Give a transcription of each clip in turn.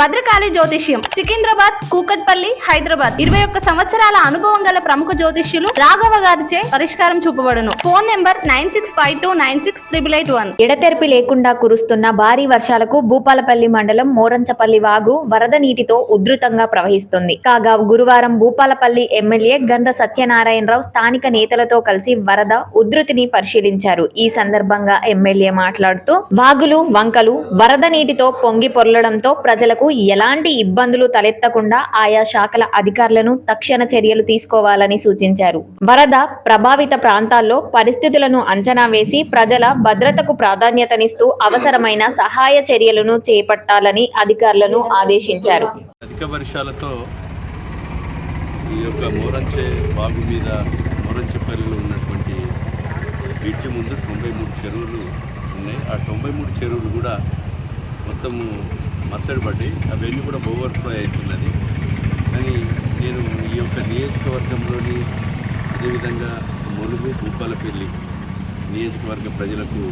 భద్రకాళి జ్యోతిష్యం సికింద్రాబాద్ కూకట్పల్లి హైదరాబాద్. ఇరవై ఒక్క సంవత్సరాల అనుభవం గల ప్రముఖ జ్యోతిష్యులు రాఘవ గారిచే పరిష్కారం చూపబడును. Phone number nine six five two nine six triple eight one. ఎడతెరిపి లేకుండా కురుస్తున్న భారీ వర్షాలకు భూపాలపల్లి మండలం మోరంచపల్లి వాగు వరద నీటితో ఉధృతంగా ప్రవహిస్తుంది. కాగా గురువారం భూపాలపల్లి ఎమ్మెల్యే గంధ సత్యనారాయణరావు స్థానిక నేతలతో కలిసి వరద ఉధృతిని పరిశీలించారు. ఈ సందర్భంగా ఎమ్మెల్యే మాట్లాడుతూ వాగులు వంకలు వరద నీటితో పొంగి పొర్లడంతో ప్రజలకు ఎలాంటి ఇబ్బందులు తలెత్తకుండా ఆయా శాఖల అధికారులను తక్షణ చర్యలు తీసుకోవాలని సూచించారు. వరద ప్రభావిత ప్రాంతాల్లో పరిస్థితులను అంచనా వేసి ప్రజల భద్రతకు ప్రాధాన్యతనిస్తూ అవసరమైన సహాయ చర్యలను చేపట్టాలని అధికారులను ఆదేశించారు. అధిక వర్షాలతో ఈ యొక్క మోరంచే బాగు మీద మోరంచెపల్లిలో ఉన్నటువంటి బ్రిడ్జ్ ముందు తొంభై మూడు చెరువులు ఉన్నాయి. ఆ తొంభై మూడు చెరువులు కూడా మొత్తము మత్తడి పడ్డాయి అవన్నీ కూడా ఓవర్ఫ్లో అవుతున్నది. కానీ నేను ఈ యొక్క నియోజకవర్గంలోని అదేవిధంగా ములుగు భూపాలపల్లి నియోజకవర్గ ప్రజలకు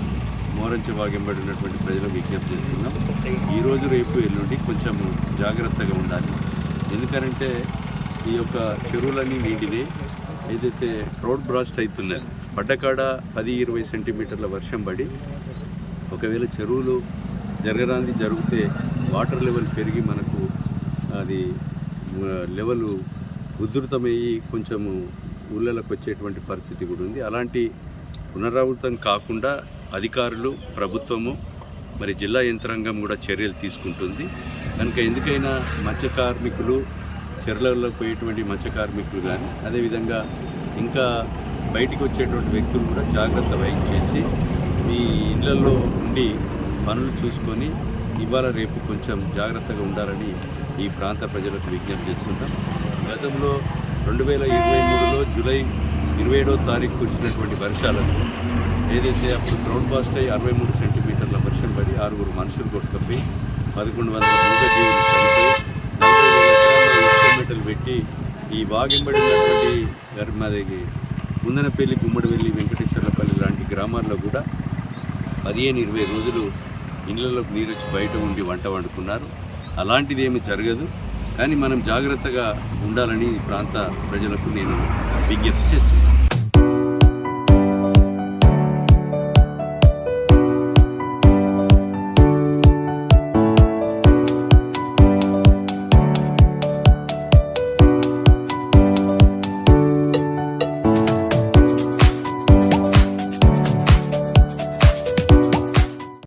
మోరంచభాగంబడి ఉన్నటువంటి ప్రజలకు విజ్ఞప్తి చేస్తున్నాం. ఈరోజు రేపు ఎల్లుండి కొంచెం జాగ్రత్తగా ఉండాలి. ఎందుకంటే ఈ యొక్క చెరువులన్నీ నీటిని ఏదైతే రోడ్ బ్రాస్ట్ అవుతున్నాయి పడ్డకాడ పది ఇరవై సెంటీమీటర్ల వర్షం పడి ఒకవేళ చెరువులు జరగరాంది జరిగితే వాటర్ లెవెల్ పెరిగి మనకు అది లెవెల్ ఉధృతమయ్యి కొంచెము ఊళ్ళలోకి వచ్చేటువంటి పరిస్థితి కూడా ఉంది. అలాంటి పునరావృతం కాకుండా అధికారులు ప్రభుత్వము మరి జిల్లా యంత్రాంగం కూడా చర్యలు తీసుకుంటుంది. కనుక ఎందుకైనా మత్స్య కార్మికులు చెర్లలో పోయేటువంటి మత్స్య కార్మికులు కానీ అదేవిధంగా ఇంకా బయటికి వచ్చేటువంటి వ్యక్తులు కూడా జాగ్రత్త వహించేసి మీ ఇళ్ళలో ఉండి పనులు చూసుకొని ఇవాళ రేపు కొంచెం జాగ్రత్తగా ఉండాలని ఈ ప్రాంత ప్రజలకు విజ్ఞప్తి చేస్తున్నాం. గతంలో రెండు వేల ఇరవై మూడులో జూలై ఇరవై ఏడో తారీఖు కురిసినటువంటి వర్షాలను ఏదైతే అప్పుడు గ్రౌండ్ బాస్ట్ అయ్యి అరవై మూడు సెంటీమీటర్ల వర్షం పడి ఆరుగురు మనుషులు కొట్టుకప్పి పదకొండు వందల మూగజీవులు చనిపోయి నలభై పెట్టి ఈ వాగింబడి ఉన్నటువంటి ముందనపల్లి గుమ్మడివెల్లి వెంకటేశ్వరపల్లి లాంటి గ్రామాల్లో కూడా పదిహేను ఇరవై రోజులు ఇళ్ళలోకి నీరు వచ్చి బయట ఉండి వంట వండుకున్నారు. అలాంటిది ఏమి జరగదు. కానీ మనం జాగ్రత్తగా ఉండాలని ప్రాంత ప్రజలకు నేను విజ్ఞప్తి చేస్తున్నాను.